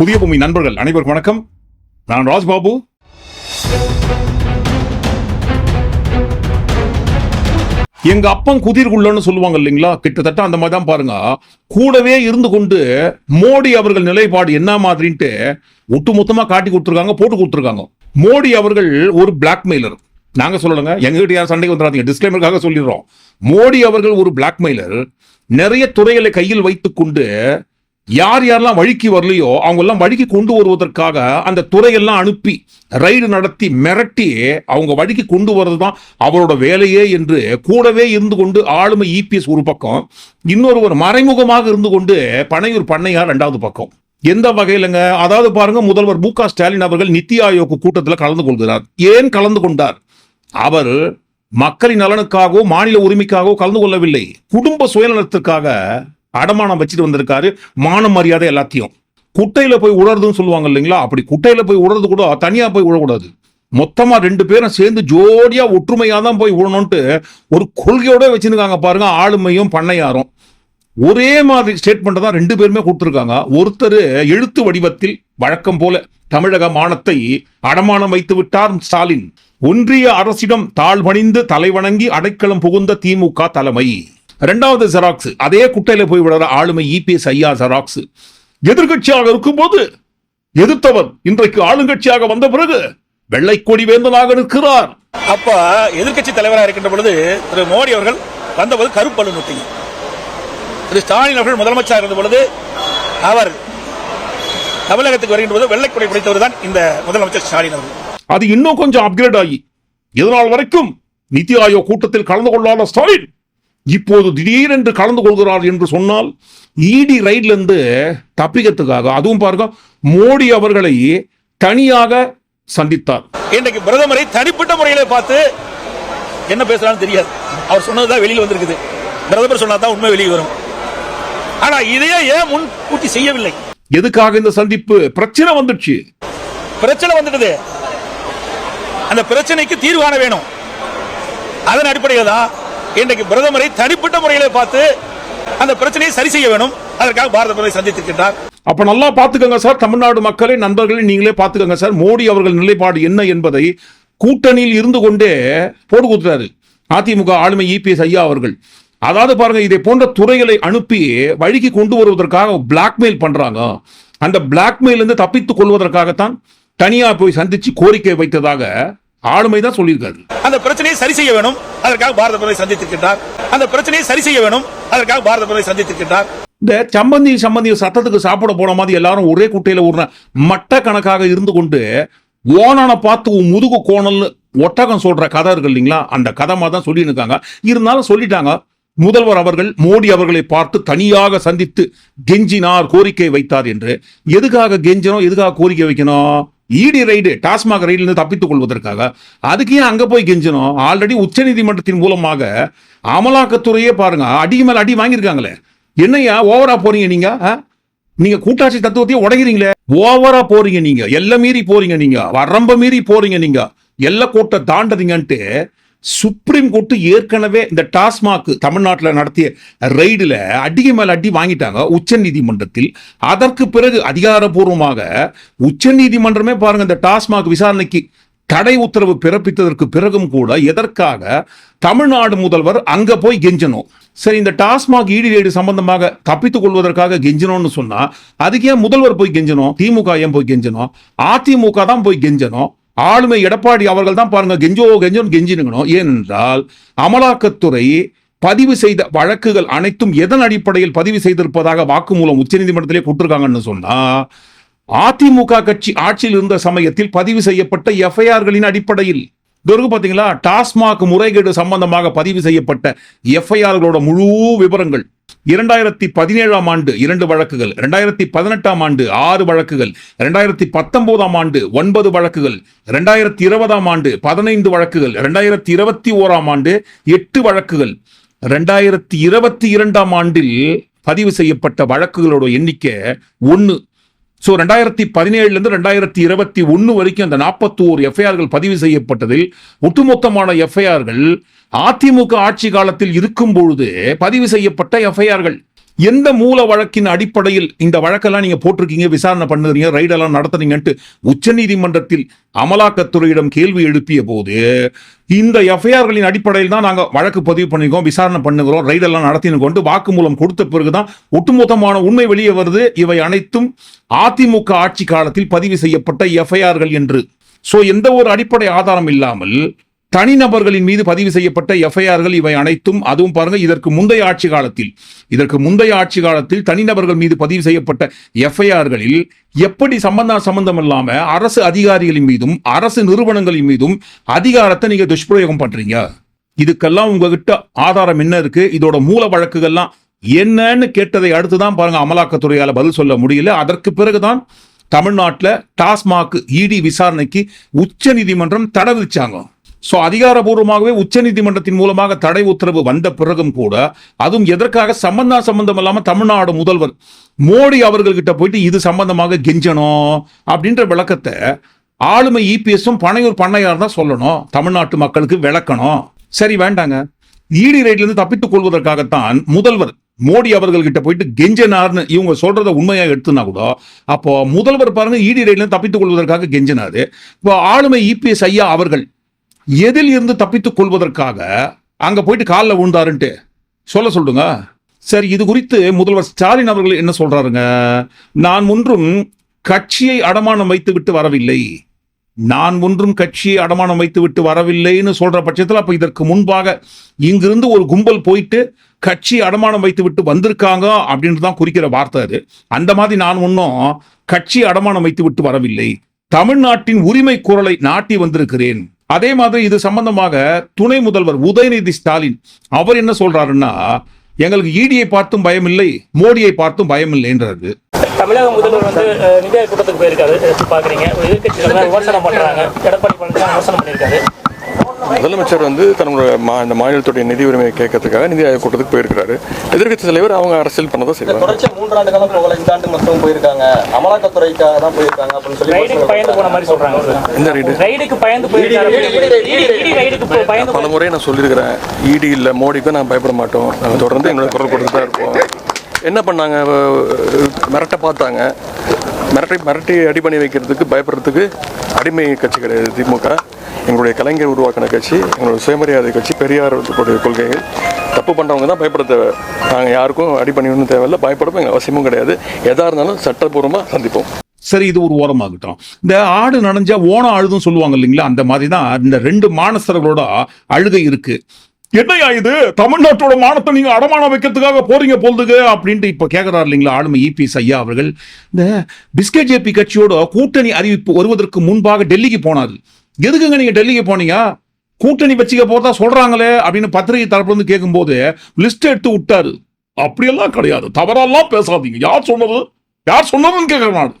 புதிய பூமி நண்பர்கள் அனைவருக்கும் வணக்கம். நான் ராஜ்பாபு. எங்க அப்பன் குதிர்குள்ளன்னு சொல்லுவாங்க இல்லைங்களா? கிட்டத்தட்ட அந்த மாதிரி தான் பாருங்க. கூடவே இருந்து கொண்டு மோடி அவர்கள் நிலைப்பாடு என்ன மாதிரின்ட்டு ஒட்டுமொத்தமா காட்டி கொடுத்துருக்காங்க போட்டு கொடுத்துருக்காங்க. மோடி அவர்கள் ஒரு பிளாக்மெயிலர் நாங்க சொல்லலங்க எங்ககிட்ட யாரும் சண்டைக்கு வந்துடாதீங்க. டிஸ்கிளைமருக்காக சொல்லிடுறோம். மோடி அவர்கள் ஒரு பிளாக்மெயிலர் நிறைய துறைகளை கையில் வைத்துக்கொண்டு யார் யாரெல்லாம் வழிக்கு வரலையோ அவங்கெல்லாம் வழிக்கு கொண்டு வருவதற்காக அந்த துறையெல்லாம் அனுப்பி ரைடு நடத்தி மிரட்டி அவங்க வழிக்கு கொண்டு வர்றது தான் அவரோட வேலையே என்று கூடவே இருந்து கொண்டு ஆளுமை இபிஎஸ் ஒரு பக்கம் இன்னொருவர் மறைமுகமாக இருந்து கொண்டு பனையூர் பண்ணையார் ரெண்டாவது பக்கம். எந்த வகையிலங்க? அதாவது பாருங்க முதல்வர் மு ஸ்டாலின் அவர்கள் நித்தி ஆயோக் கூட்டத்தில் கலந்து கொள்கிறார். ஏன் கலந்து கொண்டார்? அவர் மக்களின் நலனுக்காகவோ மாநில உரிமைக்காகவோ கலந்து கொள்ளவில்லை. குடும்ப சுயநலத்திற்காக அடமானம் வச்சுட்டு வந்திருக்காரு. மான மரியாதை எல்லாத்தையும். குட்டையில போய் உழறதுன்னு சொல்லுவாங்க இல்லைங்களா? அப்படி குட்டையில போய் உழறது கூட தனியா போய் உழக்கூடாது. மொத்தமா ரெண்டு பேரும் சேர்ந்து ஜோடியா ஒற்றுமையா தான் போய் உழணும்ட்டு ஒரு கொள்கையோட வச்சிருக்காங்க பாருங்க ஆளுமையும் பண்ணையாரும். ஒரே மாதிரி ஸ்டேட்மெண்ட் தான் ரெண்டு பேருமே கொடுத்துருக்காங்க. ஒருத்தர் எழுத்து வடிவத்தில் வழக்கம் போல தமிழக மானத்தை அடமானம் வைத்து விட்டார் ஸ்டாலின். ஒன்றிய அரசிடம் தாழ்வணிந்து தலைவணங்கி அடைக்கலம் புகுந்த திமுக தலைமை. இரண்டாவது ஜெராக்ஸ் அதே குட்டையில போய் விடுற ஆளுமை இபிஎஸ் ஐயா ஜெராக்ஸ் எதிர்கட்சியாக இருக்கும்போது எதிர்த்தவர் இன்றைக்கு ஆளுங்கட்சியாக வந்த பிறகு வெள்ளை கொடி வேந்தனாக நிற்கிறார். அப்ப எதிர்க்கட்சி தலைவராக இருக்கின்ற பொழுது திரு மோடி அவர்கள் வந்தபோது கருப்பல்லு நொட்டிங்க திரு ஸ்டாலின் அவர்கள் முதலமைச்சராக இருந்த பொழுது அவர் தமிழகத்துக்கு வருகின்ற போது வெள்ளைக்குடை பிடித்தவர் தான் இந்த முதலமைச்சர் ஸ்டாலின் அவர்கள். அது இன்னும் கொஞ்சம் அப்கிரேட் ஆகி இதனால் வரைக்கும் நிதி ஆயோக் கூட்டத்தில் கலந்து கொள்ளாத ஸ்டாலின் இப்போது திடீரென்று கலந்து கொள்கிறார் என்று சொன்னால் இடி ரைட்ல இருந்து தப்பிக்கிறதுக்காக அதுவும் பாருங்க மோடி அவர்களை தனியாக சந்தித்தார். இன்றைக்கு பிரதமரை தனிப்பட்ட முறையிலே பார்த்து என்ன பேசுறான்னு தெரியாது. அவர் சொன்னதுதான் வெளியில் வந்திருக்குது. பிரதமர் சொன்னாதான் உண்மை வெளியே வரும். ஆனா இதையே ஏன் முன்கூட்டி செய்யவில்லை? எதுக்காக இந்த சந்திப்பு? பிரச்சனை வந்துடுச்சு. பிரச்சனை வந்துடுது. அந்த பிரச்சனைக்கு தீர்வு காண வேணும். அதன் அடிப்படையில் தான் இன்றைக்கு பிரதமரை தனிப்பட்ட முறையில் பார்த்து அந்த பிரச்சனையை சரி செய்ய வேணும். அதற்காக பாரத பிரதமரை சந்தித்திருக்கின்றார். அப்ப நல்லா பாத்துக்கோங்க சார். தமிழ்நாடு மக்களை நண்பர்களை நீங்களே பாத்துக்கோங்க சார். மோடி அவர்கள் நிலைப்பாடு என்ன என்பதை கூட்டணியில் இருந்து கொண்டே போட்டு கொடுத்தாரு அதிமுக ஆளுமை இபிஎஸ் ஐயா அவர்கள். அதாவது பாருங்க இதை போன்ற துறைகளை அனுப்பி வழிக்கு கொண்டு வருவதற்காக பிளாக்மெயில் பண்றாங்க. அந்த பிளாக்மெயில் இருந்து தப்பித்துக் கொள்வதற்காகத்தான் தனியா போய் சந்திச்சு கோரிக்கை வைத்ததாக ஆளுமை தான் சொல்லியிருக்காரு. அந்த பிரச்சனையை சரி செய்ய வேணும் அதற்காக பாரத பிரதமரை சந்தித்திருக்கின்றார். அந்த பிரச்சனையை சரி செய்ய வேணும் அதற்காக பாரத பிரதமரை சந்தித்திருக்கின்றார். இந்த சம்பந்தி சம்பந்தி சத்தத்துக்கு சாப்பிட போன மாதிரி எல்லாரும் ஒரே குட்டையில ஒரு மட்ட கணக்காக இருந்து கொண்டு ஓனான பார்த்து முதுகு கோணல்னு ஒட்டகம் சொல்ற கதை இருக்கு இல்லைங்களா? அந்த கதை மாதிரி தான் சொல்லி இருக்காங்க இருந்தாலும் சொல்லிட்டாங்க. முதல்வர் அவர்கள் மோடி அவர்களை பார்த்து தனியாக சந்தித்து கெஞ்சினார் கோரிக்கை வைத்தார் என்று. எதுக்காக கெஞ்சணும் எதுக்காக கோரிக்கை வைக்கணும்? இடி ரைடு டாஸ்மாக் ரைடிலிருந்து தப்பித்துக் கொள்வதற்காக அதுக்கு ஏன் அங்கே போய் கெஞ்சணும் ஆல்ரெடி உச்சநீதிமன்றத்தின் மூலமாக அமலாக்கத்துறையே பாருங்க அடி மேல அடி வாங்கியிருக்காங்களே. என்னய்யா ஓவரா போறீங்க நீங்க? ஆ? நீங்க கூட்டாட்சி தத்துவத்தையே உடைகிறீங்களே ஓவரா போறீங்க நீங்க. எல்லை மீறி போறீங்க நீங்க. வரம்ப மீறி போறீங்க நீங்க. எல்லை கூட்ட தாண்டறீங்கன்ட்டு சுப்ரீம் கோர்ட்டு ஏற்கனவே இந்த டாஸ்மாக் தமிழ்நாட்டில் நடத்திய ரெய்டில் அடிக்கு மேலே அடி வாங்கிட்டாங்க உச்ச நீதிமன்றத்தில். அதற்கு பிறகு அதிகாரப்பூர்வமாக உச்ச நீதிமன்றமே பாருங்க இந்த டாஸ்மாக் விசாரணைக்கு தடை உத்தரவு பிறப்பித்ததற்கு பிறகும் கூட எதற்காக தமிழ்நாடு முதல்வர் அங்க போய் கெஞ்சணும்? சரி இந்த டாஸ்மாக் ஈடு ரைடு சம்பந்தமாக தப்பித்துக் கொள்வதற்காக கெஞ்சணும்னு சொன்னா அதுக்கு ஏன் முதல்வர் போய் கெஞ்சணும்? திமுக ஏன் போய் கெஞ்சணும்? அதிமுக தான் போய் கெஞ்சணும்? ஆளுமை எடப்பாடி அவர்கள் தான் பாருங்க கெஞ்சோ கெஞ்சோன்னு கெஞ்சினுங்கணும். ஏனென்றால் அமலாக்கத்துறை பதிவு செய்த வழக்குகள் அனைத்தும் எதன் அடிப்படையில் பதிவு செய்திருப்பதாக வாக்குமூலம் உச்சநீதிமன்றத்திலே கூட்டிருக்காங்கன்னு சொன்னா அதிமுக கட்சி ஆட்சியில் இருந்த சமயத்தில் பதிவு செய்யப்பட்ட எஃப்ஐஆர்களின் அடிப்படையில். இது பார்த்தீங்களா டாஸ்மாக் முறைகேடு சம்பந்தமாக பதிவு செய்யப்பட்ட எஃப்ஐஆர்களோட முழு விவரங்கள். இரண்டாயிரத்தி பதினேழாம் ஆண்டு இரண்டு வழக்குகள் இரண்டாயிரத்தி பதினெட்டாம் ஆண்டு ஆறு வழக்குகள் இரண்டாயிரத்தி பத்தொன்பதாம் ஆண்டு ஒன்பது வழக்குகள் இரண்டாயிரத்தி இருபதாம் ஆண்டு பதினைந்து வழக்குகள் இரண்டாயிரத்தி இருபத்தி ஓராம் ஆண்டு எட்டு வழக்குகள். ரெண்டாயிரத்தி இருபத்தி இரண்டாம் ஆண்டில் பதிவு செய்யப்பட்ட வழக்குகளோட எண்ணிக்கை ஒன்று ஸோ ரெண்டாயிரத்தி பதினேழுலேருந்து ரெண்டாயிரத்தி இருபத்தி ஒன்று வரைக்கும் அந்த நாற்பத்தோரு எஃப்ஐஆர்கள் பதிவு செய்யப்பட்டதில் ஒட்டுமொத்தமான எஃப்ஐஆர்கள் அதிமுக ஆட்சி காலத்தில் இருக்கும் பொழுது பதிவு செய்யப்பட்ட எஃப்ஐஆர்கள் எந்த மூல வழக்கின் அடிப்படையில் இந்த வழக்கெல்லாம் நீங்க போட்டிருக்கீங்க விசாரணை பண்ணுறீங்க ரைடெல்லாம் நடத்துறீங்கன்ட்டு உச்சநீதிமன்றத்தில் அமலாக்கத்துறையிடம் கேள்வி எழுப்பிய போது இந்த எஃப்ஐஆர்களின் அடிப்படையில் தான் நாங்கள் வழக்கு பதிவு பண்ணிருக்கோம் விசாரணை பண்ணுகிறோம் ரைடெல்லாம் நடத்தினு கொண்டு வாக்குமூலம் கொடுத்த பிறகுதான் ஒட்டுமொத்தமான உண்மை வெளியே வருது. இவை அனைத்தும் அதிமுக ஆட்சி காலத்தில் பதிவு செய்யப்பட்ட எஃப்ஐஆர்கள் என்று. ஸோ எந்த ஒரு அடிப்படை ஆதாரம் இல்லாமல் தனிநபர்களின் மீது பதிவு செய்யப்பட்ட எஃப்ஐஆர்கள் இவை அனைத்தும் அதுவும் பாருங்க இதற்கு முந்தைய ஆட்சி காலத்தில் இதற்கு முந்தைய ஆட்சி காலத்தில் தனிநபர்கள் மீது பதிவு செய்யப்பட்ட எஃப்ஐஆர்களில் எப்படி சம்பந்தா சம்பந்தம் இல்லாம அரசு அதிகாரிகளின் மீதும் அரசு நிறுவனங்களின் மீதும் அதிகாரத்தை நீங்க துஷ்பிரயோகம் பண்றீங்க? இதுக்கெல்லாம் உங்ககிட்ட ஆதாரம் என்ன இருக்கு? இதோட மூல வழக்குகள்லாம் என்னன்னு கேட்டதை அடுத்துதான் பாருங்க அமலாக்கத்துறையால பதில் சொல்ல முடியல. அதற்கு பிறகுதான் தமிழ்நாட்டில் டாஸ்மாக் இடி விசாரணைக்கு உச்ச நீதிமன்றம் தடை விதிச்சாங்க. ஸோ அதிகாரபூர்வமாகவே உச்சநீதிமன்றத்தின் மூலமாக தடை உத்தரவு வந்த பிறகும் கூட அதுவும் எதற்காக? சம்பந்தா சம்பந்தம் இல்லாமல் தமிழ்நாடு முதல்வர் மோடி அவர்கள்கிட்ட போயிட்டு இது சம்பந்தமாக கெஞ்சணும் அப்படின்ற விளக்கத்தை ஆளுமை இபிஎஸும் பனையூர் பண்ணையார் தான் சொல்லணும். தமிழ்நாட்டு மக்களுக்கு விளக்கணும். சரி வேண்டாங்க. ஈடி ரைட்லேருந்து தப்பித்துக் கொள்வதற்காகத்தான் முதல்வர் மோடி அவர்கள்கிட்ட போயிட்டு கெஞ்சனார்னு இவங்க சொல்றத உண்மையா எடுத்துனா கூட அப்போ முதல்வர் பாருங்க ஈடி ரைட்ல தப்பித்துக் கொள்வதற்காக கெஞ்சினாரு. இப்போ ஆளுமை இபிஎஸ் ஐயா அவர்கள் எதில் இருந்து தப்பித்துக் கொள்வதற்காக அங்க போயிட்டு காலில் விழுந்தாருன்ட்டு சொல்ல சொல்லுங்க. சரி இது குறித்து முதல்வர் ஸ்டாலின் அவர்கள் என்ன சொல்றாருங்க? நான் ஒன்றும் கட்சியை அடமானம் வைத்து விட்டு வரவில்லை. நான் ஒன்றும் கட்சியை அடமானம் வைத்து விட்டு வரவில்லைன்னு சொல்ற பட்சத்தில் அப்ப இதற்கு முன்பாக இங்கிருந்து ஒரு கும்பல் போயிட்டு கட்சி அடமானம் வைத்து விட்டு வந்திருக்காங்க அப்படின்னு தான் குறிக்கிற வார்த்தை அது. அந்த மாதிரி நான் ஒன்றும் கட்சி அடமானம் வைத்து விட்டு வரவில்லை. தமிழ்நாட்டின் உரிமை குரலை நாட்டி வந்திருக்கிறேன். அதே மாதிரி இது சம்பந்தமாக துணை முதல்வர் உதயநிதி ஸ்டாலின் அவர் என்ன சொல்றாருன்னா எங்களுக்கு ஈடியை பார்த்தும் பயம் இல்லை மோடியை பார்த்தும் பயம் இல்லைன்றது தமிழக முதல்வர் வந்து அஹ், நிதி கூட்டத்துக்கு போயிருக்காரு. பாக்குறீங்க எதிர்கட்சிகள் விமர்சனம் பண்றாங்க. எடப்பாடி பழனிசாமி விமர்சனம் பண்ணியிருக்காரு. முதலமைச்சர் வந்து தன்னுடைய மா இந்த மாநிலத்துடைய நிதி உரிமையை கேட்கறதுக்காக நிதி ஆயோக் கூட்டத்துக்கு போயிருக்கிறாரு. எதிர்க்கட்சி தலைவர் அவங்க அரசியல் பண்ணதான் செய்வாங்க. தொடர்ச்சியா மூன்றாண்டு காலம் போகல இந்த ஆண்டு மட்டும் போயிருக்காங்க. அமலாக்கத்துறைக்காக தான் போயிருக்காங்க அப்படின்னு சொல்லி ரைடுக்கு பயந்து போன மாதிரி சொல்றாங்க. இந்த ரைடு. ரைடுக்கு பயந்து போயிருக்காரு. இடி ரைடுக்கு போ- பயந்து பல முறை நான் சொல்லியிருக்கிறேன். இடி இல்லை மோடிக்கும் நான் பயப்பட மாட்டோம். நாங்கள் தொடர்ந்து எங்களோட குரல் கொடுத்து தான் இருப்போம் என்ன பண்ணாங்க? மிரட்ட பார்த்தாங்க. மிரட்டி மிரட்டி அடி பண்ணி வைக்கிறதுக்கு பயப்படுறதுக்கு அடிமை கட்சி கிடையாது திமுக. எங்களுடைய கலைஞர் உருவாக்கின கட்சி எங்களுடைய சுயமரியாதை கட்சி பெரியார் கொள்கைகள். தப்பு பண்ணுறவங்க தான் பயப்பட தேவை. நாங்கள் யாருக்கும் அடி பண்ணிடணும் தேவையில்லை பயப்படவும் எங்கள் அவசியமும் கிடையாது. எதாக இருந்தாலும் சட்டப்பூர்வமாக சந்திப்போம். சரி இது ஒரு ஓரமாகட்டும். இந்த ஆடு நனைஞ்சா ஓணம் அழுதும் சொல்லுவாங்க இல்லைங்களா? அந்த மாதிரி தான் இந்த ரெண்டு மானஸ்தர்களோட அழுகை இருக்குது என்னையா இது? தமிழ்நாட்டோட மானத்தை நீங்க அடமானம் வைக்கிறதுக்காக போறீங்க போல்துங்க அப்படின்ட்டு இப்ப கேட்கிறார் இல்லைங்களா ஆளுமை இபிஎஸ் ஐயா அவர்கள். இந்த பிஸ்கே ஜேபி கட்சியோட கூட்டணி அறிவிப்பு வருவதற்கு முன்பாக டெல்லிக்கு போனாரு. எதுக்குங்க நீங்க டெல்லிக்கு போனீங்க? கூட்டணி வச்சுக்க போறதா சொல்றாங்களே அப்படின்னு பத்திரிகை தரப்புல இருந்து கேட்கும்போது லிஸ்ட் எடுத்து விட்டாரு. அப்படியெல்லாம் கிடையாது. தவறெல்லாம் பேசாதீங்க. யார் சொன்னது? யார் சொன்னதுன்னு கேட்கறாரு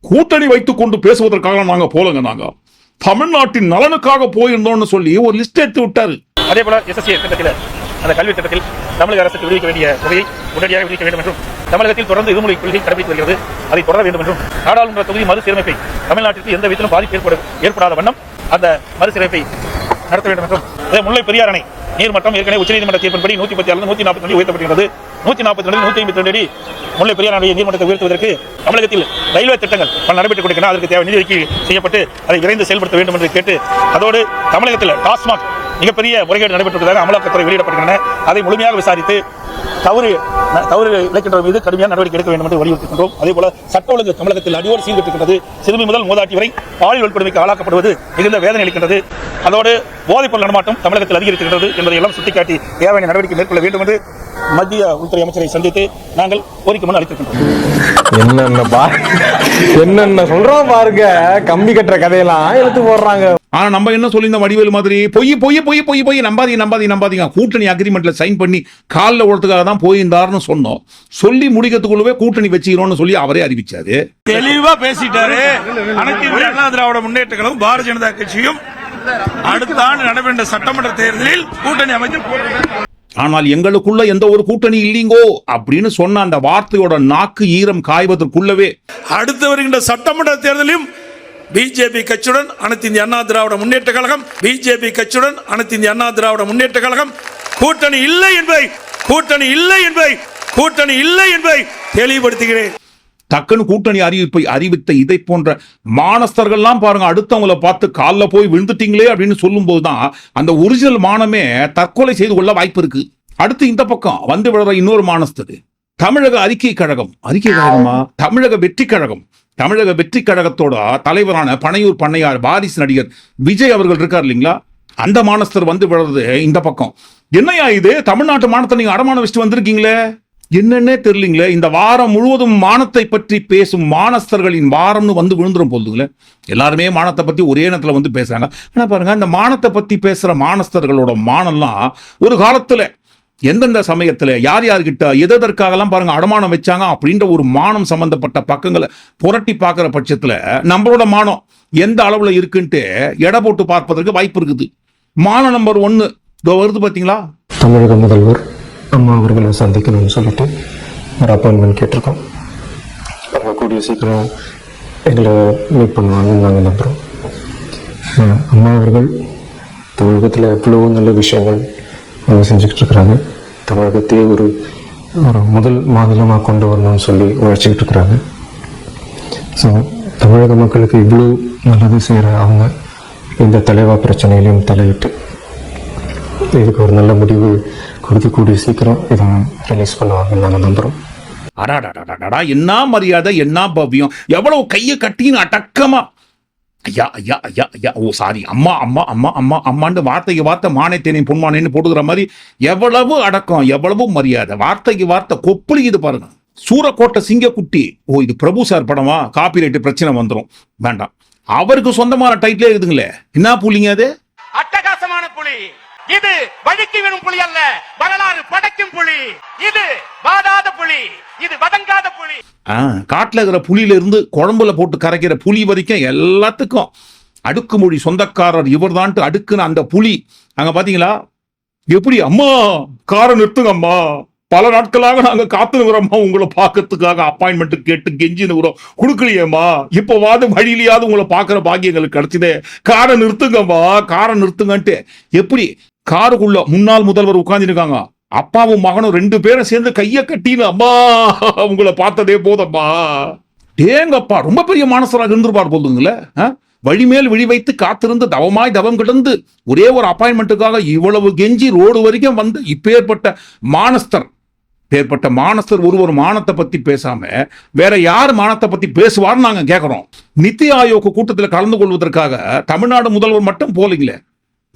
கூட்டணி வைத்துக் கொண்டு பேசுவதற்காக நாங்க போலங்க நாங்க. தமிழ்நாட்டின் நலனுக்காக போயிருந்தோம்னு சொல்லி ஒரு லிஸ்ட் எடுத்து விட்டாரு. அதே போல எஸ்எஸ்சி திட்டத்தில் அந்த கல்வி திட்டத்தில் தமிழக அரசுக்கு விடுவிக்க வேண்டிய தொகையை உடனடியாக விடுவிக்க வேண்டும் என்றும் தமிழகத்தில் தொடர்ந்து இருமொழி கொள்கை கடைபிடித்து வருகிறது. அதை தொடர வேண்டும் என்றும் நாடாளுமன்ற தொகுதி மறுசீரமைப்பை தமிழ்நாட்டிற்கு எந்த விதத்திலும் பாதிப்பு ஏற்பட ஏற்படாத வண்ணம் அந்த மறுசீரமைப்பை நடத்த வேண்டும் என்றும் அதே முல்லை பெரியார் அணை நீர்மட்டம் ஏற்கனவே உச்சநீதிமன்ற தீர்ப்பின்படி நூத்தி பத்தி ஆறு நூத்தி நாற்பத்தி ரெண்டு உயர்த்தப்பட்டுள்ளது நூத்தி நாற்பத்தி ரெண்டு நூத்தி ஐம்பத்தி ரெண்டு அடி முல்லை பெரியார் அணையை நீர்மட்டத்தை உயர்த்துவதற்கு தமிழகத்தில் ரயில்வே திட்டங்கள் பல நடைபெற்றுக் கொடுக்கின்றன அதற்கு தேவை நிதி ஒதுக்கீடு செய்யப்பட்டு அதை விரைந்து செயல்படுத்த வேண்டும் என்று கேட்டு அதோடு தமிழகத்தில் டாஸ்மாக் மிகப்பெரிய முறைகேடு நடைபெற்றதாக அமலாக்கத்துறை வெளியிடப்படுகின்றன. அதை முழுமையாக விசாரித்து தவறு தவறு இழைக்கின்றவர் மீது கடுமையான நடவடிக்கை எடுக்க வேண்டும் என்று வலியுறுத்துகின்றோம். அதே போல சட்ட ஒழுங்கு தமிழகத்தில் அடியோடு சீர்கெட்டுகின்றது சிறுமி முதல் மூதாட்டி வரை பாலியல் வன்கொடுமைக்கு ஆளாக்கப்படுவது மிகுந்த வேதனை அளிக்கின்றது. அதோடு போதைப்பொருள் நடமாட்டம் தமிழகத்தில் அதிகரிக்கின்றது என்பதை எல்லாம் சுட்டிக்காட்டி தேவையான நடவடிக்கை மேற்கொள்ள வேண்டும் என்று மத்திய உள்துறை அமைச்சரை சந்தித்து நாங்கள் கோரிக்கை மனு அளித்திருக்கின்றோம். என்னென்ன பா என்னென்ன சொல்றோம் பாருங்க. கம்பி கட்டுற கதையெல்லாம் எடுத்து போடுறாங்க. ஆனா நம்ம என்ன சொல்லியிருந்தோம் வடிவேலு மாதிரி? பொய் பொய் பொய் பொய் பொய் நம்பாதீங்க நம்பாதீங்க நம்பாதீங்க. கூட்டணி அக்ரிமெண்ட்ல சைன் பண்ணி காலில் ஓடுறதுக்காக தான் போயிருந்தாருன்னு சொன்னோம். சொல்லி முடிக்கிறதுக்குள்ளவே கூட்டணி வச்சுக்கிறோம்னு சொல்லி அவரே அறிவிச்சாரு. தெளிவா பேசிட்டாரு. அனைத்து அண்ணா திராவிட முன்னேற்ற கழகம் பாரதிய ஜனதா கட்சியும் அடுத்த ஆண்டு நடைபெற்ற சட்டமன்ற தேர்தலில் கூட்டணி அமைத்து. ஆனால் எங்களுக்குள்ள எந்த ஒரு கூட்டணி இல்லைங்கோ அப்படின்னு சொன்ன அந்த வார்த்தையோட நாக்கு ஈரம் காய்வதற்குள்ளவே அடுத்து வருகின்ற சட்டமன்ற தேர்தலையும் பிஜேபி கட்சியுடன் அனைத்து இந்திய அண்ணா திராவிட முன்னேற்ற கழகம் பிஜேபி கட்சியுடன் அனைத்து இந்திய அண்ணா திராவிட முன்னேற்ற கழகம் கூட்டணி இல்லை என்பதை கூட்டணி இல்லை என்பதை கூட்டணி இல்லை என்பதை தெளிவுபடுத்துகிறேன். டக்குன்னு கூட்டணி அறிவிப்பை அறிவித்த இதை போன்ற மானஸ்தர்கள்லாம் பாருங்க அடுத்தவங்கள பார்த்து காலில் போய் விழுந்துட்டீங்களே அப்படின்னு சொல்லும்போது தான் அந்த ஒரிஜினல் மானமே தற்கொலை செய்து கொள்ள வாய்ப்பு இருக்கு. அடுத்து இந்த பக்கம் வந்து விடுற இன்னொரு மானஸ்தர். தமிழக அறிக்கை கழகம். அறிக்கை கழகமா? தமிழக வெற்றி கழகம். தமிழக வெற்றி கழகத்தோட தலைவரான பனையூர் பண்ணையார் வாரிசு நடிகர் விஜய் அவர்கள் இருக்கார் இல்லைங்களா? அந்த மானஸ்தர் வந்து விடுறது இந்த பக்கம். என்னையா இது? தமிழ்நாட்டு மானத்தை நீங்க அடமானம் வச்சுட்டு வந்திருக்கீங்களே? என்னன்னே தெரியலீங்களே இந்த வாரம் முழுவதும் மானத்தை பற்றி பேசும் மானஸ்தர்களின் வாரம்னு வந்து விழுந்துரும் போதுங்களே. எல்லாருமே மானத்தை பற்றி ஒரே நேரத்தில் வந்து பேசுகிறாங்க ஆனால் பாருங்க இந்த மானத்தை பற்றி பேசுகிற மானஸ்தர்களோட மானம்லாம் ஒரு காலத்தில் எந்தெந்த சமயத்தில் யார் யார்கிட்ட எதற்காகலாம் பாருங்க அடமானம் வச்சாங்க அப்படின்ற ஒரு மானம் சம்பந்தப்பட்ட பக்கங்களை புரட்டி பார்க்குற பட்சத்தில் நம்மளோட மானம் எந்த அளவில் இருக்குன்ட்டு எடை போட்டு பார்ப்பதற்கு வாய்ப்பு இருக்குது. மானம் நம்பர் ஒன்னு இதோ வருது பார்த்தீங்களா தமிழக முதல்வர் அம்மா அவர்களை சந்திக்கணும்னு சொல்லிட்டு ஒரு அப்பாயின்மெண்ட் கேட்டிருக்கோம். அவங்க கூடிய சீக்கிரம் எங்களை மீட் பண்ணுவாங்கன்னு நாங்கள் நம்புகிறோம் அம்மா அவர்கள் தமிழகத்தில் எவ்வளோ நல்ல விஷயங்கள் அவங்க செஞ்சுக்கிட்டு இருக்கிறாங்க. தமிழகத்தையே ஒரு ஒரு முதல் மாநிலமாக கொண்டு வரணும்னு சொல்லி உழைச்சிக்கிட்டு இருக்கிறாங்க. ஸோ தமிழக மக்களுக்கு இவ்வளோ நல்லது செய்கிற அவங்க இந்த தலைவா பிரச்சனையிலையும் தலையிட்டு இதுக்கு ஒரு நல்ல முடிவு கொடுத்து கூடிய சீக்கிரம் இதை ரிலீஸ் பண்ணுவாங்கன்னு நாங்கள் நம்புகிறோம் அடாடாடாடாடா என்ன மரியாதை என்ன பவ்யம். எவ்வளவு கையை கட்டின்னு அடக்கமா. ஐயா ஐயா ஐயா ஐயா. ஓ சாரி அம்மா அம்மா அம்மா அம்மா அம்மான்னு வார்த்தைக்கு வார்த்தை மானே தேனே பொன்மானேன்னு போட்டுக்கிற மாதிரி எவ்வளவு அடக்கம் எவ்வளவு மரியாதை. வார்த்தைக்கு வார்த்தை கொப்பளிக்குது பாருங்க. சூரக்கோட்டை சிங்கக்குட்டி. ஓ இது பிரபு சார் படமா? காப்பிரைட் பிரச்சனை வந்துடும் வேண்டாம். அவருக்கு சொந்தமான டைட்டிலே இருக்குதுங்களே என்ன புள்ளிங்க அது? அட்டகாசமான புலி. இது வழுக்கி விடும் புலி அல்ல. வரலாறு படைக்கும் புலி. இது வாடாத புலி. இது வதங்காத புலி. காட்டுல இருக்கிற புலியில இருந்து குழம்புல போட்டு கரைக்கிற புலி வரைக்கும் எல்லாத்துக்கும் அடுக்குமொழி சொந்தக்காரர் இவர்தான்ட்டு அடுக்குன அந்த புலி. அங்க பாத்தீங்களா? எப்படி அம்மா காரை நிறுத்துங்க அம்மா. பல நாட்களாக நாங்க காத்துனுக்குறோம்மா உங்களை பார்க்கறதுக்காக அப்பாயின்மெண்ட் கேட்டு கெஞ்சினுக்குறோம். கொடுக்கலையேம்மா. இப்போவாது வழியிலையாவது உங்களை பார்க்குற பாக்கியங்களுக்கு கிடைச்சதே. காரை நிறுத்துங்கம்மா காரை நிறுத்துங்கன்ட்டு. எப்படி காருக்குள்ள முன்னாள் முதல்வர் உட்கார்ந்துருக்காங்க. அப்பாவும் மகனும் ரெண்டு பேரும் சேர்ந்து கைய கட்டின்னு அம்மா உங்களை பார்த்ததே போதப்பா ஏங்கப்பா ரொம்ப பெரிய மானசராக இருந்திருப்பார் போதுங்களே வழிமேல் விழி வைத்து காத்திருந்து தவமாய் தவம் கிடந்து ஒரே ஒரு அப்பாயின்மெண்ட்டுக்காக இவ்வளவு கெஞ்சி ரோடு வரைக்கும் வந்து இப்பேற்பட்ட மானஸ்தர் பேர்பட்ட மானஸ்தர் ஒருவர் மானத்தை பத்தி பேசாம வேற யார் மானத்தை பத்தி பேசுவார்னு நாங்க கேட்கிறோம் நித்தி ஆயோக் கூட்டத்தில் கலந்து கொள்வதற்காக தமிழ்நாடு முதல்வர் மட்டும் போலீங்களே.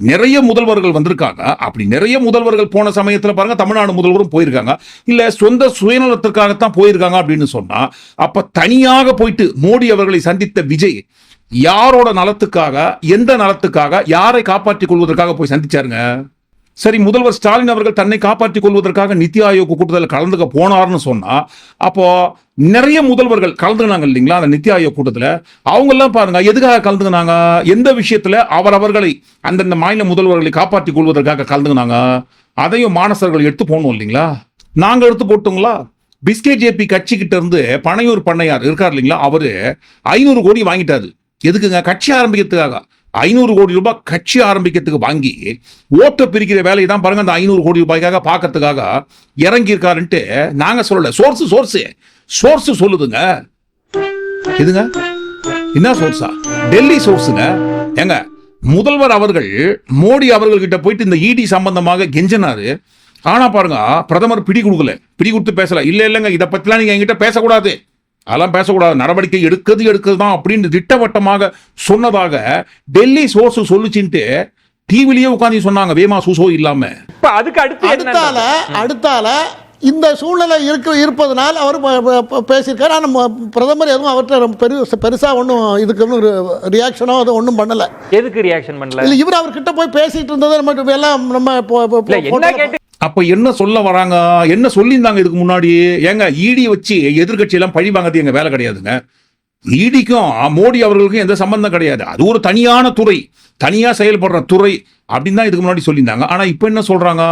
நிறைய முதல்வர்கள் வந்திருக்காங்க. அப்படி நிறைய முதல்வர்கள் போன சமயத்தில் பாருங்க தமிழ்நாடு முதல்வரும் போயிருக்காங்க. இல்ல சொந்த சுயநலத்திற்காகத்தான் போயிருக்காங்க அப்படின்னு சொன்னா அப்ப தனியாக போயிட்டு மோடி அவர்களை சந்தித்த விஜய் யாரோட நலத்துக்காக எந்த நலத்துக்காக யாரை காப்பாற்றிக் கொள்வதற்காக போய் சந்திச்சாருங்க? சரி முதல்வர் ஸ்டாலின் அவர்கள் தன்னை காப்பாற்றிக் கொள்வதற்காக நித்தி ஆயோக் கூட்டத்தில் கலந்துக்க போனார்னு சொன்னா அப்போ நிறைய முதல்வர்கள் கலந்துக்கினாங்க இல்லைங்களா அந்த நித்தி ஆயோக் கூட்டத்தில்? அவங்கெல்லாம் பாருங்கள் பாருங்க எதுக்காக கலந்துக்கினாங்க? எந்த விஷயத்துல அவரவர்களை அந்தந்த மாநில முதல்வர்களை காப்பாற்றிக் கொள்வதற்காக கலந்துக்கினாங்க? அதையும் மாணசர்கள் எடுத்து போகணும் இல்லைங்களா? நாங்கள் எடுத்து போட்டோங்களா? பிஸ்கே ஜேபி கட்சிக்கிட்ட இருந்து பனையூர் பண்ணையார் இருக்கார் இல்லைங்களா அவரு ஐநூறு கோடி வாங்கிட்டாரு. எதுக்குங்க? கட்சி ஆரம்பிக்கிறதுக்காக. ஐநூறு கோடி ரூபாய் கட்சி ஆரம்பிக்கிறதுக்கு வாங்கி ஓட்டை பிரிக்கிற வேலையை தான் பாருங்க அந்த ஐநூறு கோடி ரூபாய்க்காக பார்க்கறதுக்காக இறங்கி இருக்காருன்ட்டு நாங்க சொல்லல. சோர்ஸ் சோர்ஸ் சோர்ஸ் சொல்லுதுங்க. இதுங்க என்ன சோர்ஸா? டெல்லி சோர்ஸுங்க. ஏங்க முதல்வர் அவர்கள் மோடி அவர்கள்கிட்ட போயிட்டு இந்த இடி சம்பந்தமாக கெஞ்சினாரு. ஆனால் பாருங்க பிரதமர் பிடி கொடுக்கல. பிடி கொடுத்து பேசல. இல்லை இல்லைங்க இதை பத்திலாம் நீங்க என்கிட்ட பேசக்கூடாது. அதெல்லாம் பேசக்கூடாது. நடவடிக்கை எடுக்கிறது எடுக்கிறது தான் அப்படின்னு திட்டவட்டமாக சொன்னதாக டெல்லி சோர்ஸ் சொல்லுச்சுன்ட்டு டிவிலேயே உட்காந்து சொன்னாங்க. வேமா சூசோ இல்லாம. இப்ப அதுக்கு அடுத்து அடுத்தால என்ன அடுத்தால இந்த சூழ்நிலை இருக்க இருப்பதனால் அவர் பேசியிருக்காரு. ஆனால் பிரதமர் எதுவும் அவர்கிட்ட பெரு பெருசாக ஒன்றும் இதுக்கு ஒன்றும் ரியாக்ஷனோ அது ஒன்றும் பண்ணலை. எதுக்கு ரியாக்ஷன் பண்ணல? இல்லை இவர் அவர்கிட்ட போய் பேசிட்டு இருந்ததை நம்ம எல்லாம் நம்ம அப்போ என்ன அப்ப என்ன சொல்ல வராங்க? என்ன சொல்லியிருந்தாங்க இதுக்கு முன்னாடி? ஏங்க இடி வச்சு எதிர்கட்சியெல்லாம் பழி வாங்கிறது எங்க வேலை கிடையாதுங்க. இடிக்கும் மோடி அவர்களுக்கும் எந்த சம்பந்தம் கிடையாது. அது ஒரு தனியான துறை. தனியாக செயல்படுற துறை அப்படின்னு தான் இதுக்கு முன்னாடி சொல்லியிருந்தாங்க. ஆனால் இப்போ என்ன சொல்கிறாங்க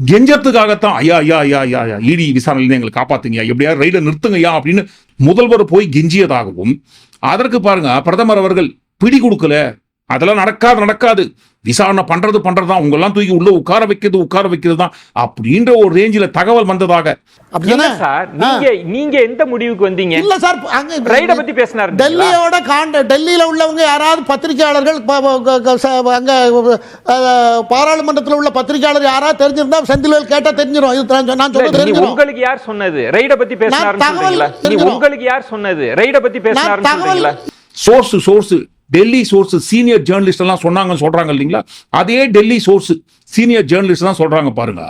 கெஞ்சத்துக்காகத்தான் ஐயா ஐயா ஐயா ஐயா ஐயா இடி விசாரணையிலேருந்து எங்களை காப்பாத்துங்க எப்படியா ரைடை நிறுத்துங்கய்யா அப்படின்னு முதல்வர் போய் கெஞ்சியதாகவும் அதற்கு பாருங்க பிரதமர் அவர்கள் பிடி கொடுக்கல. அதெல்லாம் நடக்காது நடக்காது. விசாரணை பண்றது பண்றதுதான். உங்க எல்லாம் தூக்கி உள்ள உட்கார வைக்கிறது உட்கார வைக்கிறது தான் அப்படின்ற ஒரு ரேஞ்சில தகவல் வந்ததாக. சார் நீங்க நீங்க எந்த முடிவுக்கு வந்தீங்க? இல்ல சார் அங்க ரைட பத்தி பேசினாரு டெல்லியோட காண்ட டெல்லியில உள்ளவங்க யாராவது பத்திரிகையாளர்கள் அங்க பாராளுமன்றத்தில் உள்ள பத்திரிகையாளர் யாராவது தெரிஞ்சிருந்தா செந்தில்வேல் கேட்டா தெரிஞ்சிடும் இது நான் சொல்றது உங்களுக்கு யார் சொன்னது? ரைட பத்தி தெரிஞ்சிடும். உங்களுக்கு யார் சொன்னது? ரைட பத்தி நான் பேசினாருன்னு தகவல் source source Delhi source senior journalist எல்லாம் சொன்னாங்கன்னு சொல்றாங்க இல்லைங்களா? அதே டெல்லி சோர்ஸ் சீனியர் ஜேர்னலிஸ்ட் தான் சொல்றாங்க பாருங்க.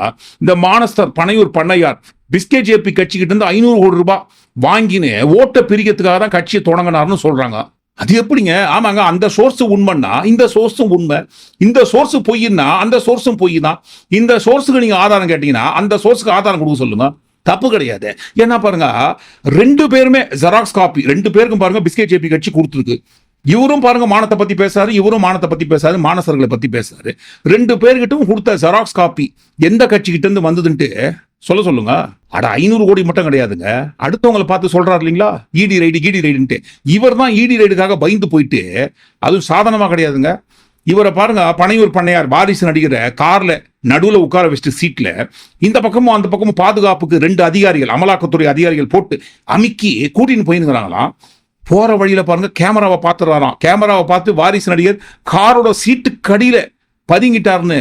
இந்த மானஸ்தர் பனையூர் பண்ணையார் பிஸ்கே ஜேபி கட்சிக்கிட்ட இருந்து ஐநூறு கோடி ரூபாய் வாங்கின்னு ஓட்டை பிரிக்கிறதுக்காக தான் கட்சியை தொடங்கினார்னு சொல்றாங்க. அது எப்படிங்க? ஆமாங்க அந்த சோர்ஸ் உண்மைன்னா இந்த சோர்ஸும் உண்மை. இந்த சோர்ஸ் பொய்னா அந்த சோர்ஸும் பொய் தான் இந்த சோர்ஸுக்கு நீங்க ஆதாரம் கேட்டீங்கன்னா அந்த சோர்ஸுக்கு ஆதாரம் கொடுக்க சொல்லுங்க. தப்பு கிடையாது. ஏன்னா பாருங்க ரெண்டு பேருமே ஜெராக்ஸ் காப்பி ரெண்டு பேருக்கும் பாருங்க பிஸ்கே ஜேபி கட்சி கொடுத்துருக்கு. இவரும் பாருங்க மானத்தை பத்தி பேசாரு இவரும் மானத்தை பத்தி பேசாரு மானசர்களை பத்தி பேசாரு ரெண்டு பேர்கிட்டும் கொடுத்த ஜெராக்ஸ் காப்பி எந்த கட்சிக்கிட்ட இருந்து வந்ததுன்ட்டு சொல்ல சொல்லுங்க. அட ஐநூறு கோடி மட்டும் கிடையாதுங்க. அடுத்தவங்களை பார்த்து சொல்றாரு இல்லைங்களா? இடி ரைடு இடி ரைடுன்ட்டு இவர் தான் இடி ரைடுக்காக பயந்து போயிட்டு அது சாதனமா கிடையாதுங்க. இவரை பாருங்க பனையூர் பண்ணையார் வாரிசு நடிகரை கார்ல நடுவில் உட்கார வச்சுட்டு சீட்ல இந்த பக்கமும் அந்த பக்கமும் பாதுகாப்புக்கு ரெண்டு அதிகாரிகள் அமலாக்கத்துறை அதிகாரிகள் போட்டு அமுக்கி கூட்டின்னு போயிருக்கிறாங்களாம். போற வழியில பாருங்க கேமராவை பார்த்துடுறாராம். கேமராவை பார்த்து வாரிசு நடிகர் காரோட சீட்டு கடியில பதுங்கிட்டார்னு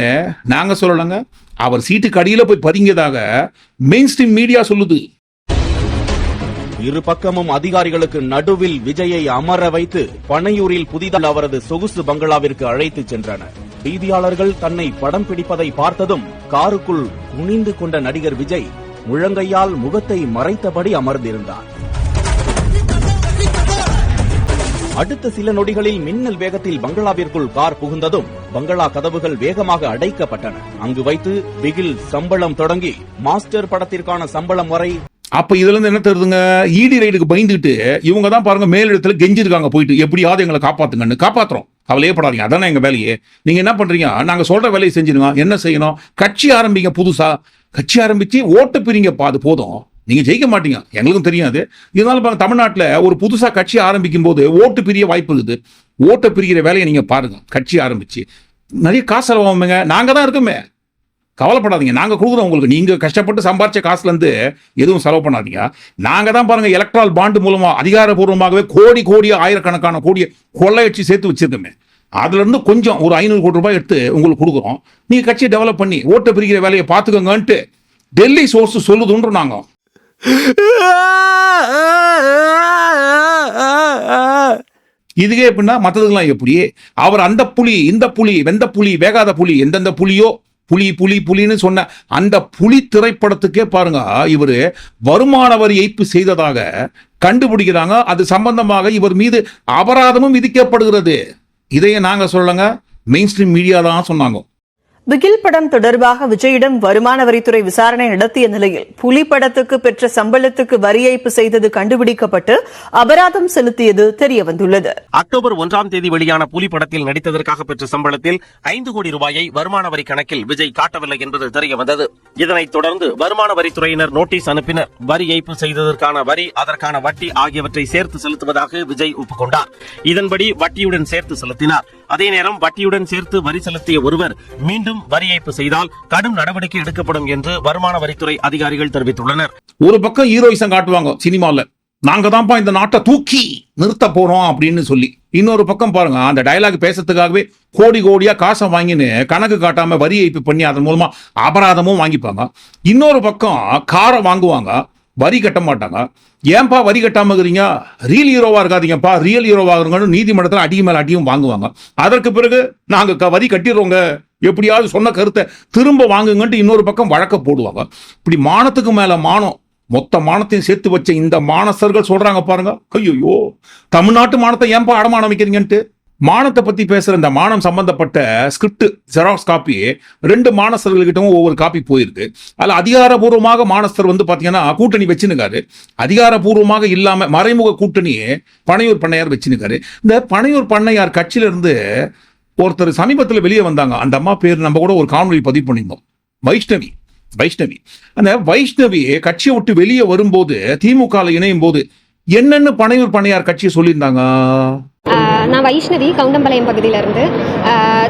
நாங்க சொல்லலைங்க. அவர் சீட்டு கடியில போய் பதுங்கியதாக மெயின் ஸ்ட்ரீம் மீடியா சொல்லுது. இரு பக்கமும் அதிகாரிகளுக்கு நடுவில் விஜயை அமர வைத்து பனையூரில் புதிதாக அவரது சொகுசு பங்களாவிற்கு அழைத்துச் சென்றனர். செய்தியாளர்கள் தன்னை படம் பிடிப்பதை பார்த்ததும் காருக்குள் குனிந்து கொண்ட நடிகர் விஜய் முழங்கையால் முகத்தை மறைத்தபடி அமர்ந்திருந்தார். அடுத்த சில நொடிகளில் மின்னல் வேகத்தில் பங்களாவிற்குள் கார் புகுந்ததும் பங்களா கதவுகள் வேகமாக அடைக்கப்பட்டன. அங்கு வைத்து பிகில் சம்பளம் தொடங்கி மாஸ்டர் படத்திற்கான சம்பளம் வரை அப்ப இதுல இருந்து என்ன தெரியுதுங்க? ஈடி ரைடுக்கு பயந்துட்டு இவங்க தான் பாருங்க மேலிடத்துல கெஞ்சிருக்காங்க போயிட்டு எப்படியாவது எங்களை காப்பாத்துங்கன்னு. காப்பாத்துறோம். கவலையே படாதீங்க அதானே எங்க வேலையே. நீங்க என்ன பண்றீங்க? நாங்க சொல்ற வேலையை செஞ்சிருங்க என்ன செய்யணும்? கட்சி ஆரம்பிங்க புதுசா? கட்சி ஆரம்பிச்சு ஓட்டு பிரிங்கப்பா அது போதும். நீங்கள் ஜெயிக்க மாட்டீங்க. எங்களுக்கும் தெரியாது இருந்தாலும் பாருங்க தமிழ்நாட்டில் ஒரு புதுசாக கட்சி ஆரம்பிக்கும் போது ஓட்டு பிரிய வாய்ப்பு இருக்குது. ஓட்டை பிரிக்கிற வேலையை நீங்கள் பாருங்கள் கட்சி ஆரம்பித்து நிறைய காசு செலவாகுங்க நாங்கள் தான் இருக்கோமே. கவலைப்படாதீங்க. நாங்கள் கொடுக்குறோம் உங்களுக்கு. நீங்கள் கஷ்டப்பட்டு சம்பாரிச்ச காசுலேருந்து எதுவும் செலவு பண்ணாதீங்க. நாங்கள் தான் பாருங்கள் எலக்ட்ரால் பாண்டு மூலமாக அதிகாரப்பூர்வமாகவே கோடி கோடி ஆயிரக்கணக்கான கோடியை கொள்ளையடிச்சு சேர்த்து வச்சுருக்கோமே. அதுலேருந்து கொஞ்சம் ஒரு ஐநூறு கோடி ரூபாய் எடுத்து உங்களுக்கு கொடுக்குறோம். நீங்கள் கட்சியை டெவலப் பண்ணி ஓட்டை பிரிக்கிற வேலையை பார்த்துக்கோங்கன்ட்டு டெல்லி சோர்ஸ் சொல்லுதுன்ற நாங்கள் இதுக்கே எப்படின்னா மற்றதுக்கெல்லாம் எப்படி அவர் அந்த புலி இந்த புலி வெந்த புலி வேகாத புலி எந்தெந்த புலியோ புலி புலி புலின்னு சொன்ன அந்த புலி திரைப்படத்துக்கே பாருங்க இவர் வருமான வரி ஏய்ப்பு செய்ததாக கண்டுபிடிக்கிறாங்க. அது சம்பந்தமாக இவர் மீது அபராதமும் விதிக்கப்படுகிறது. இதையே நாங்கள் சொல்லலைங்க மெயின் ஸ்ட்ரீம் மீடியா தான் சொன்னாங்க. பிகில் படம் தொடர்பாக விஜயிடம் வருமான வரித்துறை விசாரணை நடத்திய நிலையில் புலி படத்துக்கு பெற்ற சம்பளத்துக்கு வரி ஏய்ப்பு செய்தது கண்டுபிடிக்கப்பட்டு அபராதம் செலுத்தியது தெரியவந்துள்ளது. அக்டோபர் ஒன்றாம் தேதி வெளியான புலி படத்தில் நடித்ததற்காக பெற்ற சம்பளத்தில் ஐந்து கோடி ரூபாயை வருமான வரி கணக்கில் விஜய் காட்டவில்லை என்பது தெரியவந்தது. இதனைத் தொடர்ந்து வருமான வரித்துறையினர் நோட்டீஸ் அனுப்பினர். வரி ஏய்ப்பு செய்ததற்கான வரி அதற்கான வட்டி ஆகியவற்றை சேர்த்து செலுத்துவதாக விஜய் ஒப்புக்கொண்டார். இதன்படி வட்டியுடன் சேர்த்து செலுத்தினார். அதே நேரம் வட்டியுடன் சேர்த்து வரி செலுத்திய ஒருவர் மீண்டும் வரி ஏய்ப்பு செய்தால் கடும் நடவடிக்கை எடுக்கப்படும் என்று வருமான வரித்துறை அதிகாரிகள் தெரிவித்துள்ளனர். ஒரு பக்கம் ஹீரோயிசம் காட்டுவாங்க சினிமாவில் நாங்க தான்ப்பா இந்த நாட்டை தூக்கி நிறுத்த போறோம் அப்படின்னு சொல்லி. இன்னொரு பக்கம் பாருங்க அந்த டயலாக் பேசுறதுக்காகவே கோடி கோடியா காசை வாங்கின்னு கணக்கு காட்டாம வரி ஏய்ப்பு பண்ணி அதன் மூலமா அபராதமும் வாங்கிப்பாங்க. இன்னொரு பக்கம் காரை வாங்குவாங்க வரி கட்ட மாட்டாங்க. ஏன்பா வரி கட்டாம இருக்கிறீங்க ரியல் ஹீரோவா இருக்காதீங்கப்பா ரியல் ஹீரோவா இருங்கன்னு நீதிமன்றத்தில் அடியும் மேல அடியும் வாங்குவாங்க. அதற்கு பிறகு நாங்க வரி கட்டிடுறோங்க. எப்படியாவது சொன்ன கருத்தை திரும்ப வாங்குங்கன்ட்டு இன்னொரு பக்கம் வழக்க போடுவாங்க. இப்படி மானத்துக்கு மேலே மானம் மொத்த மானத்தையும் சேர்த்து வச்ச இந்த மானசர்கள் சொல்றாங்க பாருங்க. ஐயோ தமிழ்நாட்டு மானத்தை ஏன்பா அடமானம் வைக்கிறீங்கன்ட்டு மானத்தை பத்தி பேசுற இந்த மானம் சம்பந்தப்பட்ட ஸ்கிரிப்ட் ஜெராக்ஸ் காப்பி ரெண்டு மானசர்கள்கிட்டவும் ஒவ்வொரு காப்பி போயிருக்கு. அதில் அதிகாரபூர்வமாக மானஸ்தர் வந்து பார்த்தீங்கன்னா கூட்டணி வச்சுனுக்காரு அதிகாரபூர்வமாக இல்லாம மறைமுக கூட்டணி பனையூர் பண்ணையார் வச்சுனுக்காரு இந்த பனையூர் பண்ணையார் கட்சியிலேருந்து ஒருத்தர் சமீபத்தில் வெளியே வந்தாங்க. அந்த அம்மா பேர் நம்ம கூட ஒரு காணொலி பதிவு பண்ணியிருந்தோம். வைஷ்ணவி. வைஷ்ணவி. அந்த வைஷ்ணவி கட்சியை விட்டு வெளியே வரும்போது திமுக இணையும் போது என்னென்னு பனையூர் பனையார் கட்சியை சொல்லியிருந்தாங்க? வைஷ்ணவி கவுண்டம்பாளையம் பகுதியிலேருந்து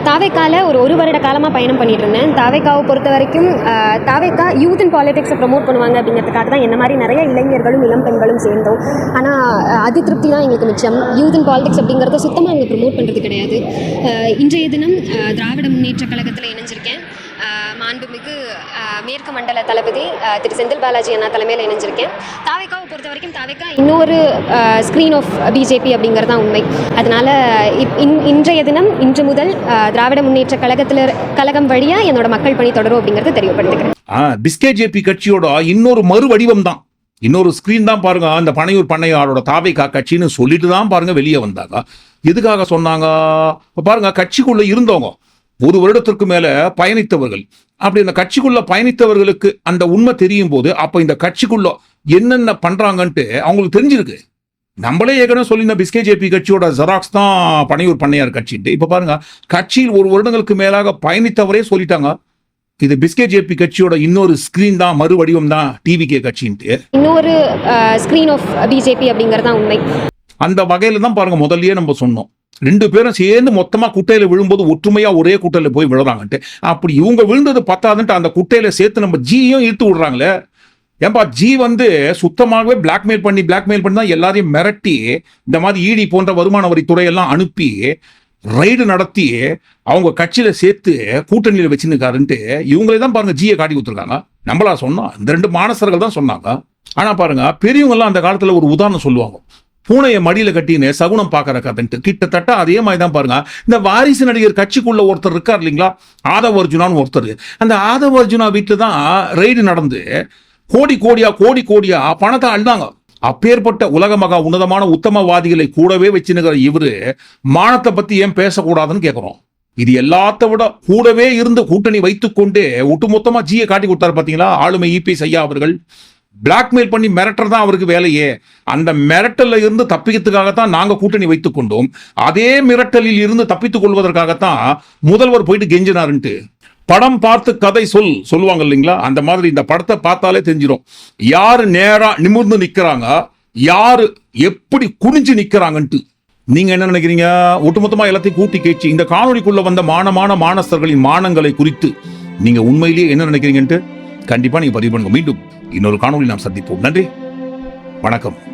தாவேக்காவில் ஒரு ஒரு வருட காலமாக பயணம் பண்ணிட்டு இருந்தேன் தாவேக்காவை பொறுத்த வரைக்கும் தாவேக்கா யூத் இன் பாலிடிக்ஸை ப்ரமோட் பண்ணுவாங்க அப்படிங்கிறதுக்காக தான் என்ன மாதிரி நிறைய இளைஞர்களும் இளம் பெண்களும் சேர்ந்தோம். ஆனால் அது திருப்தி தான் எங்களுக்கு மிச்சம். யூத் இன் பாலிடிக்ஸ் அப்படிங்கிறத சுத்தமாக அவங்க ப்ரமோட் பண்ணுறது கிடையாது. இன்றைய தினம் திராவிட முன்னேற்ற கழகத்தில் இணைஞ்சிருக்கேன். மாண்புமிகு மேற்கு மண்டல தளபதி திரு செந்தில் பாலாஜி அண்ணா தலைமையில் இணைஞ்சிருக்கேன். தாவேக்காவை பொறுத்த வரைக்கும் தாவேக்கா இன்னொரு ஸ்க்ரீன் ஆஃப் பிஜேபி அப்படிங்கிறது தான் உண்மை. அதனால இப்- இன்- இன்றைய தினம் இன்று முதல் ஆஹ், திராவிட முன்னேற்ற கழகத்தில் கழகம் வழியாக என்னோட மக்கள் பணி தொடரும் அப்படிங்கிறது தெரியப்படுத்துகிறேன் பிஸ்கே ஜேபி கட்சியோட இன்னொரு மறு வடிவம் தான். இன்னொரு ஸ்க்ரீன் தான் பாருங்க. அந்த பனையூர் பண்ணையாரோட தாவைக்கா கட்சின்னு சொல்லிட்டு தான் பாருங்க வெளியே வந்தாங்க. எதுக்காக சொன்னாங்க? பாருங்க கட்சிக்குள்ள இருந்தவங்க. ஒரு வருடத்திற்கு மேல பயணித்தவர்கள். அப்படி அந்த கட்சிக்குள்ள பயணித்தவர்களுக்கு அந்த உண்மை தெரியும் போது அப்ப இந்த கட்சிக்குள்ள என்னென்ன பண்றாங்கன்ட்டு அவங்களுக்கு தெரிஞ்சிருக்கு. நம்மளே ஏற்கனவே சொல்லியிருந்த பிஸ்கே ஜேபி கட்சியோட ஜெராக்ஸ் தான் பனையூர் பண்ணையார் கட்சின்ட்டு. இப்ப பாருங்க கட்சியில் ஒரு வருடங்களுக்கு மேலாக பயணித்தவரே சொல்லிட்டாங்க. இது பிஸ்கே ஜேபி கட்சியோட இன்னொரு ஸ்கிரீன் தான் மறு வடிவம் தான் டிவிகே கட்சின்ட்டு. இன்னொரு ஸ்க்ரீன் ஆஃப் பிஜேபி அப்படிங்கிறது தான் உண்மை. அந்த வகையில தான் பாருங்க முதல்லயே நம்ம சொன்னோம். ரெண்டு பேரும் சேர்ந்து மொத்தமா குட்டையில விழும்போது ஒற்றுமையா ஒரே குட்டையில போய் விழுறாங்கன்ட்டு. அப்படி இவங்க விழுந்தது பத்தாதுன்ட்டு அந்த குட்டையில சேர்த்து நம்ம ஜியும் இழுத்து விடுறாங்களே. ஏன்பா ஜி வந்து சுத்தமாகவே பிளாக்மெயில் பண்ணி பிளாக்மெயில் பண்ணி தான் எல்லாரையும் மிரட்டி இந்த மாதிரி ஈடி போன்ற வருமான வரித்துறையெல்லாம் அனுப்பி ரைடு நடத்தி அவங்க கட்சியில சேர்த்து கூட்டணியில் வச்சுருக்காருன்ட்டு இவங்களே தான் பாருங்க ஜியை காட்டி கொடுத்துருக்காங்க. நம்மளா சொன்னோம். இந்த ரெண்டு மானசர்கள் தான் சொன்னாங்க. ஆனா பாருங்க பெரியவங்கெல்லாம் அந்த காலத்துல ஒரு உதாரணம் சொல்லுவாங்க. பூனையை மடியில கட்டின்னு சகுனம் பார்க்குற கதைன்ட்டு. கிட்டத்தட்ட அதே மாதிரி தான் பாருங்க. இந்த வாரிசு நடிகர் கட்சிக்குள்ள ஒருத்தர் இருக்கார் இல்லைங்களா? ஆதவ அர்ஜுனான்னு ஒருத்தர். அந்த ஆதவ அர்ஜுனா வீட்டுல தான் ரெய்டு நடந்து. கோடி கோடியா கோடி கோடியா பணத்தை அழுதாங்க அப்பேற்பட்ட உலக மகா உன்னதமான உத்தமவாதிகளை கூடவே வச்சுனுக்கிற இவரு மானத்தை பத்தி ஏன் பேசக்கூடாதுன்னு கேட்குறோம் இது எல்லாத்த விட கூடவே இருந்து கூட்டணி வைத்துக்கொண்டு ஒட்டுமொத்தமா ஜியை காட்டி கொடுத்தாரு பாத்தீங்களா? ஆளுமை இபிஎஸ் ஐயா அவர்கள். பிளாக்மெயில் பண்ணி மிரட்டுறது தான் அவருக்கு வேலையே. அந்த மிரட்டலில் இருந்து தப்பிக்கிறதுக்காகத்தான் நாங்கள் கூட்டணி வைத்துக் கொண்டோம். அதே மிரட்டலில் இருந்து தப்பித்துக் கொள்வதற்காகத்தான் முதல்வர் போயிட்டு கெஞ்சினாருன்ட்டு. படம் பார்த்து கதை சொல் சொல்லுவாங்க இல்லைங்களா? அந்த மாதிரி இந்த படத்தை பார்த்தாலே தெரிஞ்சிடும் யார் நேராக நிமிர்ந்து நிற்கிறாங்க யார் எப்படி குனிஞ்சு நிற்கிறாங்கன்ட்டு நீங்க என்ன நினைக்கிறீங்க? ஒட்டுமொத்தமா எல்லாத்தையும் கூட்டி கேச்சு இந்த காணொளிக்குள்ள வந்த மானமான மானஸ்தர்களின் மானங்களை குறித்து நீங்க உண்மையிலேயே என்ன நினைக்கிறீங்கன்ட்டு கண்டிப்பா நீங்க பதிவு பண்ணுங்க. மீண்டும் இன்னொரு காணொலி நாம் சந்திப்போம். நன்றி. வணக்கம்.